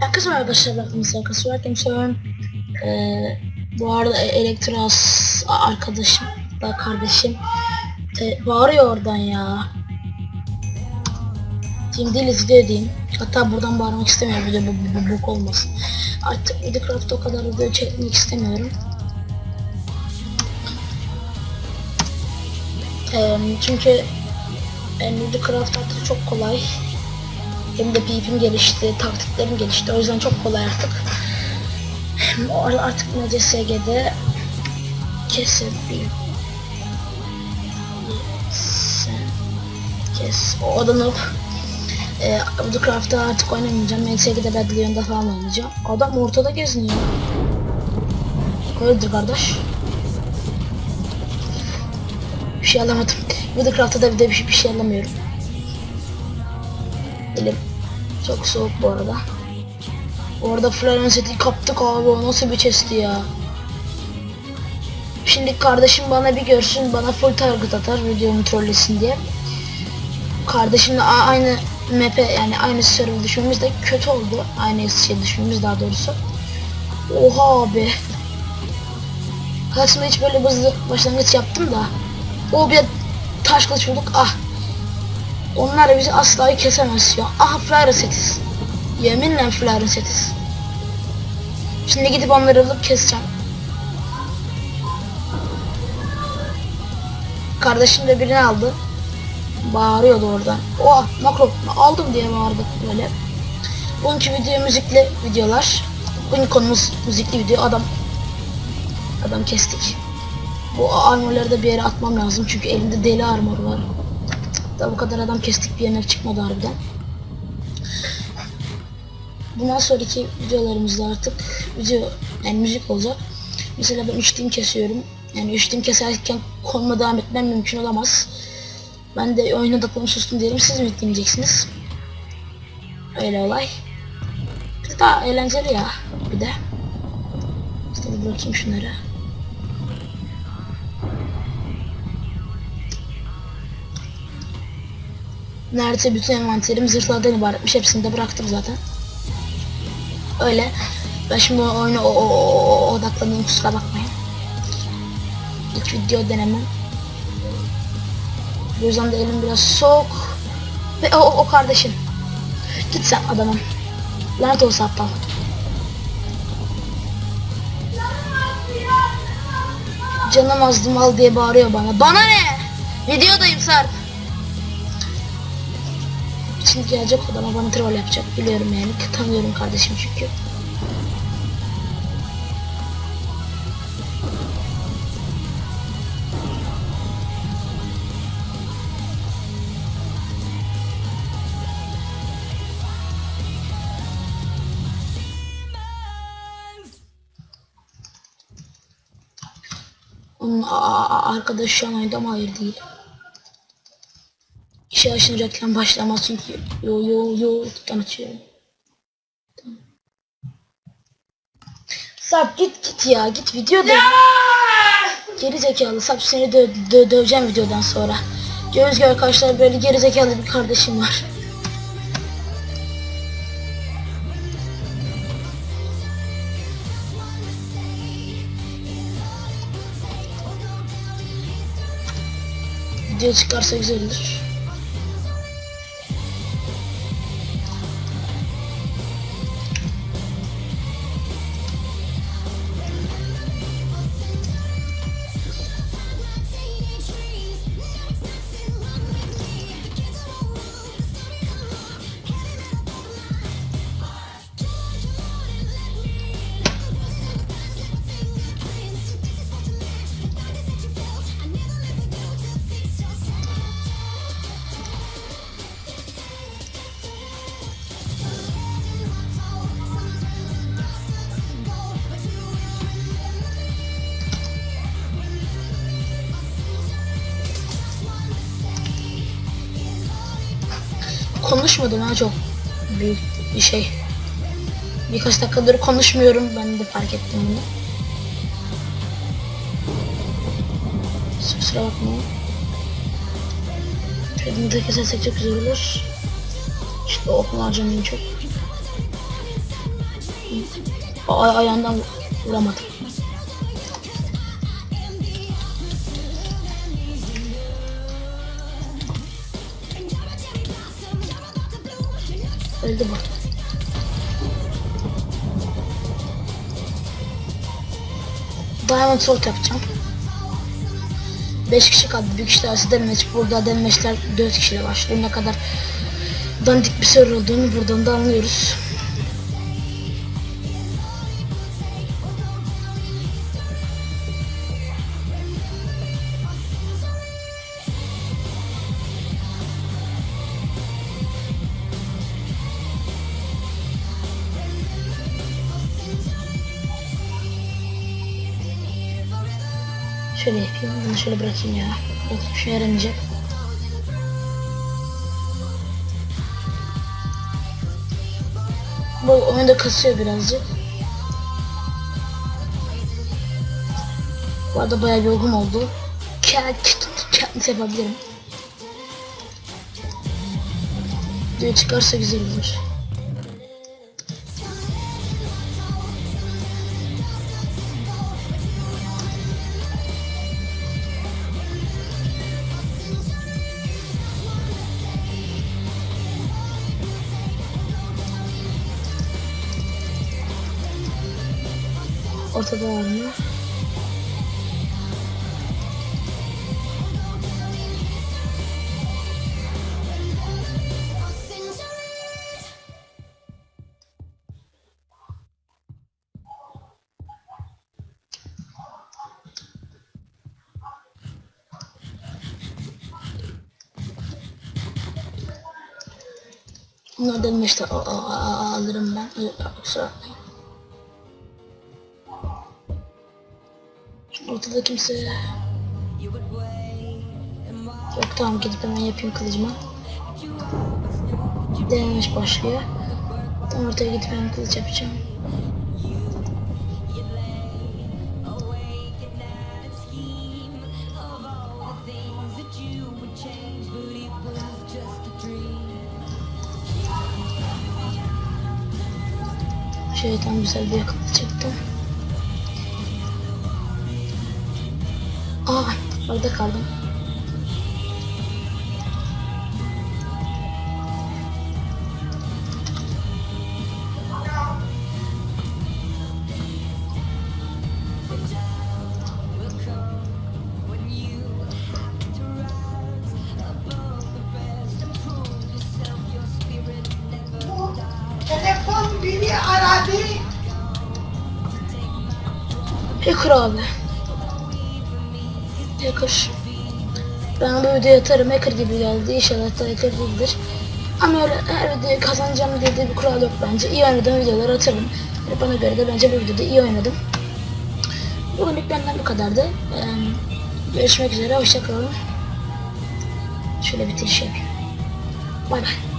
Herkese arkadaşlar Musa Arkası varken söylüyorum. Ee, bu arada E- Elektros arkadaşım da kardeşim e, bağırıyor oradan ya. Diyeyim değil izliyor diyeyim. Hatta buradan bağırmak istemiyorum video bu, bu, bu olmasın. Artık Minecraft'ta o kadar video çekmek istemiyorum. Ee, çünkü e, Minecraft artık çok kolay. Hem de PvP'm gelişti, taktiklerim gelişti. O yüzden çok kolay artık. Artık NCSG'de kesin bir kes o adanıp e, Woodcraft'ta artık oynamayacağım. NCSG'de Bad Leon'da falan oynayacağım. Adam ortada geziniyor. Öyledir kardeş. Şey alamadım. Woodcraft'ta da bir de bir şey, bir şey alamıyorum. Elim çok soğuk bu arada. Orada Florence seti kaptık abi o nasıl bir chest'i ya. Şimdi kardeşim bana bir görsün bana full target atar videomu trollesin diye. Kardeşimle aynı map'e yani aynı server düşmemiz de kötü oldu. Aynı şey düşmemiz daha doğrusu. Oha abi. Hayatımda hiç böyle hızlı başlangıç yaptım da. O bir taş kılıç bulduk ah. Onlar bizi asla kesemez ya. Aha Flyer setiz. Yeminle Flyer setiz. Şimdi gidip onları alıp keseceğim. Kardeşim de birini aldı. Bağırıyordu oradan. Oha makro aldım diye bağırdı böyle. Bugünkü video müzikli videolar. Bugün konumuz müzikli video adam. Adam kestik. Bu armorları da bir yere atmam lazım çünkü elimde deli armor var. Da bu kadar adam kestik bir yerine çıkmadı harbiden. Bundan sonraki videolarımızda artık video yani müzik olacak. Mesela ben 3 team kesiyorum. Yani 3 team keserken konuma devam etmem mümkün olamaz. Ben de oyuna odaklanıp sustum diyelim. Siz mi dinleyeceksiniz? Öyle olay. Bir de daha eğlenceli ya. Bir de. İşte bırakayım şunları. Neredeyse bütün envanterim zırhlardan ibaretmiş. Hepsini de bıraktım zaten. Öyle. Ben şimdi oyuna o, o, o- odaklanayım kusura bakmayın. İlk video denemem. Bu yüzden de elim biraz soğuk. Ve o, o, o kardeşim. Git sen adamım. Lanet olsun aptal. Canım azdım al diye bağırıyor bana. Bana ne? Videodayım Sarp. Şimdi gelecek odama bana troll yapacak biliyorum yani tanıyorum kardeşim çünkü. Onun arkadaşı şu an oyunda mı? Hayır değil. İşe açınca reklam başlamaz çünkü yo yo yo tutan açıyorum. Tamam. Sarp git git ya git video dö Geri zekalı Sarp seni dö dö döveceğim videodan sonra. Göz göre arkadaşlar böyle geri zekalı bir kardeşim var. Video çıkarsa güzel olur. Konuşmadım ha çok büyük bir şey. Birkaç dakikadır konuşmuyorum ben de fark ettim bunu. Kusura bakmayın. Şöyle de kesersek çok güzel olur. İşte okunu harcamayın çok. Ay ayağından vuramadım. Öldü bu. Diamond Sword yapacağım. 5 kişi kaldı. Kişi daha demeç. Burada demeçler 4 kişiyle başlıyor. Ne kadar dandik bir server olduğunu buradan da anlıyoruz. Şöyle yapayım. Bunu şöyle bırakayım ya. Yok bir şey yaramayacak. Bu oyunda kasıyor birazcık. Bu arada bayağı yorgun oldu. Kendisi yapabilirim. Video çıkarsa güzel olur. Ortada a- a- a- alırım ben. Kusura bakmayın. Ortada kimse yok tamam gidip hemen yapayım kılıcıma. Denemiş başlıyor. Tam ortaya gidip hemen kılıç yapacağım. Şöyle tam güzel bir yakıt çektim. Orada kaldım. Telefon beni aradı. Abi. Hacker. Ben bu videoya atarım. Hacker gibi geldi. İnşallah da hacker değildir. Ama öyle her videoyu kazanacağım diye bir kural yok bence. İyi oynadığım videoları atarım. Yani bana göre de bence bu videoda iyi oynadım. Bugünlük benden bu kadardı. Ee, görüşmek üzere. Hoşçakalın. Şöyle bitiriş yapayım. Bay bay.